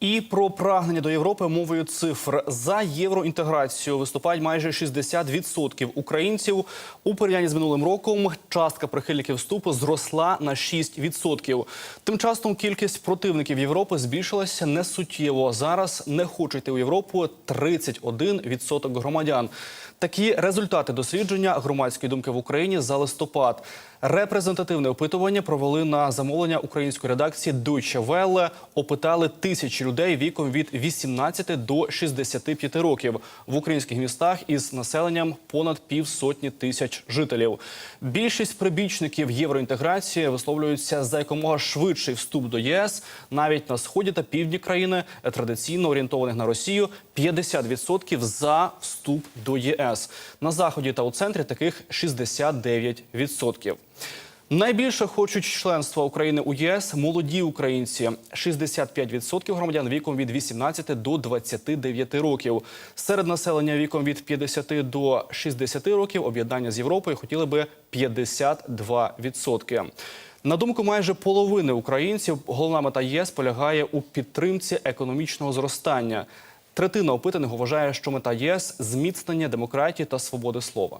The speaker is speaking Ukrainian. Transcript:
І про прагнення до Європи мовою цифр за євроінтеграцію виступають майже 60% українців. У порівнянні з минулим роком частка прихильників вступу зросла на 6%. Тим часом кількість противників Європи збільшилася несуттєво. Зараз не хочуть йти у Європу 31% громадян. Такі результати дослідження громадської думки в Україні за листопад. Репрезентативне опитування провели на замовлення української редакції Deutsche Welle. Опитали тисячі людей віком від 18 до 65 років в українських містах із населенням понад півсотні тисяч жителів. Більшість прибічників євроінтеграції висловлюються за якомога швидший вступ до ЄС. Навіть на сході та півдні країни традиційно орієнтованих на Росію 50% за вступ до ЄС. На заході та у центрі таких 69%. Найбільше хочуть членства України у єС молоді українці. 65% громадян віком від 18 до 29 років. Серед населення віком від 50 до 60 років об'єднання з Європою хотіли би 52%. На думку майже половини українців, головна мета ЄС полягає у підтримці економічного зростання. Третина опитаних вважає, що мета ЄС зміцнення демократії та свободи слова.